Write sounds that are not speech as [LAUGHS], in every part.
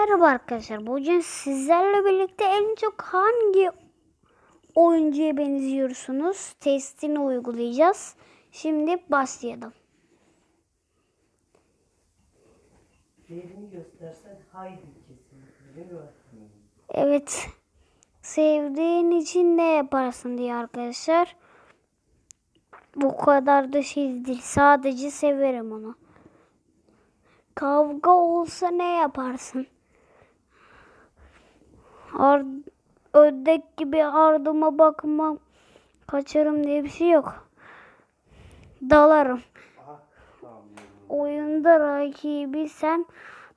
Merhaba arkadaşlar. Bugün sizlerle birlikte en çok hangi oyuncuya benziyorsunuz testini uygulayacağız. Şimdi başlayalım. Evet. Sevdiğin için ne yaparsın diye arkadaşlar. Bu kadar da şey değil. Sadece severim onu. Kavga olsa ne yaparsın? Ar ördek gibi ardıma bakmam. Kaçarım diye bir şey yok. Dalarım. Oyunda rakibi sen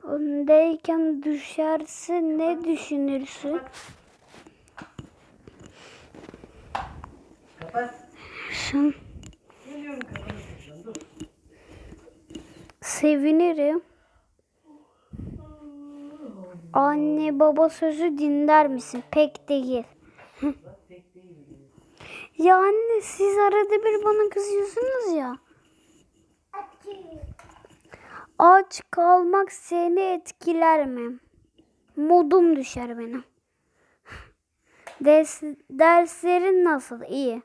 öndeyken düşersin ne düşünürsün? Kapat. Dur. Sevinirim. Anne baba sözü dinler misin? Pek değil. [LAUGHS] Ya anne siz arada bir bana kızıyorsunuz ya. Aç kalmak seni etkiler mi? Modum düşer benim. [LAUGHS] Ders, derslerin nasıl? İyi.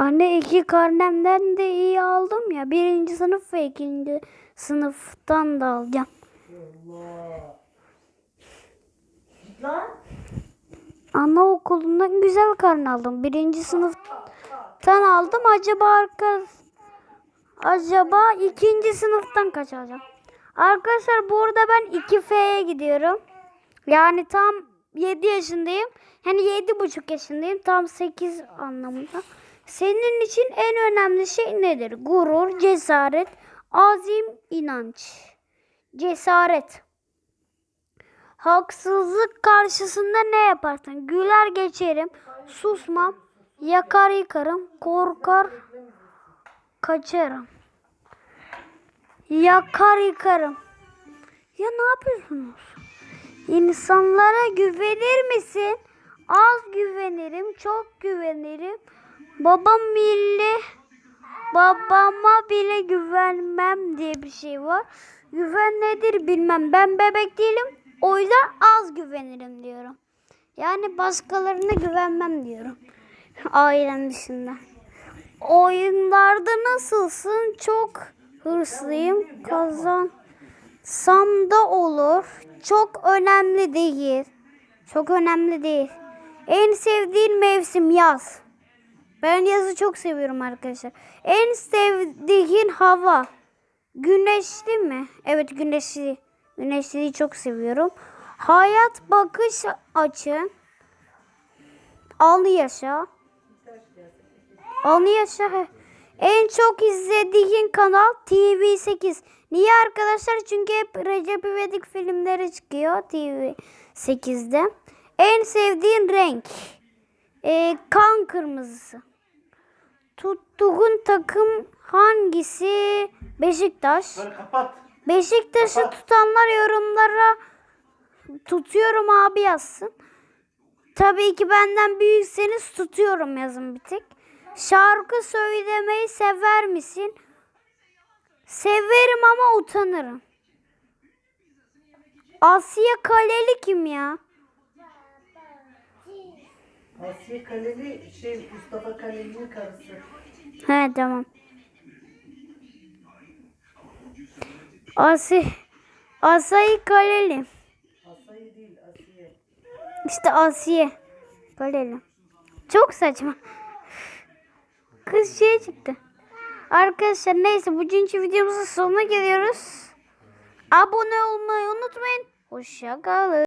Anne iki karnemden de iyi aldım ya. Birinci sınıf ve ikinci sınıftan da alacağım. Allah. Lan. Anaokulundan güzel karne aldım. Birinci sınıftan aldım. Acaba arka acaba ikinci sınıftan kaç alacağım? Arkadaşlar burada ben 2F'ye gidiyorum. Yani tam 7 yaşındayım. Yani 7,5 yaşındayım. Tam 8 anlamında. Senin için en önemli şey nedir? Gurur, cesaret, azim, inanç. Cesaret. Haksızlık karşısında ne yaparsın? Güler geçerim, susmam, yakar yıkarım, korkar, kaçarım. Yakar yıkarım. Ya ne yapıyorsunuz? İnsanlara güvenir misin? Az güvenirim, çok güvenirim. Babam milli, babama bile güvenmem diye bir şey var. Güven nedir bilmem. Ben bebek değilim. O yüzden az güvenirim diyorum. Yani başkalarına güvenmem diyorum. [LAUGHS] Ailem dışında. Oyunlarda nasılsın? Çok hırslıyım. Kazansam da olur. Çok önemli değil. Çok önemli değil. En sevdiğin mevsim yaz. Ben yazı çok seviyorum arkadaşlar. En sevdiğin hava. Güneşli mi? Evet güneşli. Güneşliyi çok seviyorum. Hayat bakış açın. Al yaşa. Al yaşa. En çok izlediğin kanal TV8. Niye arkadaşlar? Çünkü hep Recep İvedik filmleri çıkıyor TV8'de. En sevdiğin renk. Kırmızısı. Tuttuğun takım hangisi? Beşiktaş. Böyle kapat. Beşiktaş'ı Kapat. tutanlar yorumlara tutuyorum abi yazsın. Tabii ki benden büyükseniz tutuyorum yazın bir tek. Şarkı söylemeyi sever misin? Severim ama utanırım. Asya Kaleli kim ya? Asiye Kaleli şey Mustafa Kaleli'nin karısı. He tamam. Asi Asay Kaleli. Asayı değil Asiye. İşte Asiye. Kaleli. Çok saçma. Kız şey çıktı. Arkadaşlar neyse bugünkü videomuzun sonuna geliyoruz. Abone olmayı unutmayın. Hoşça kalın.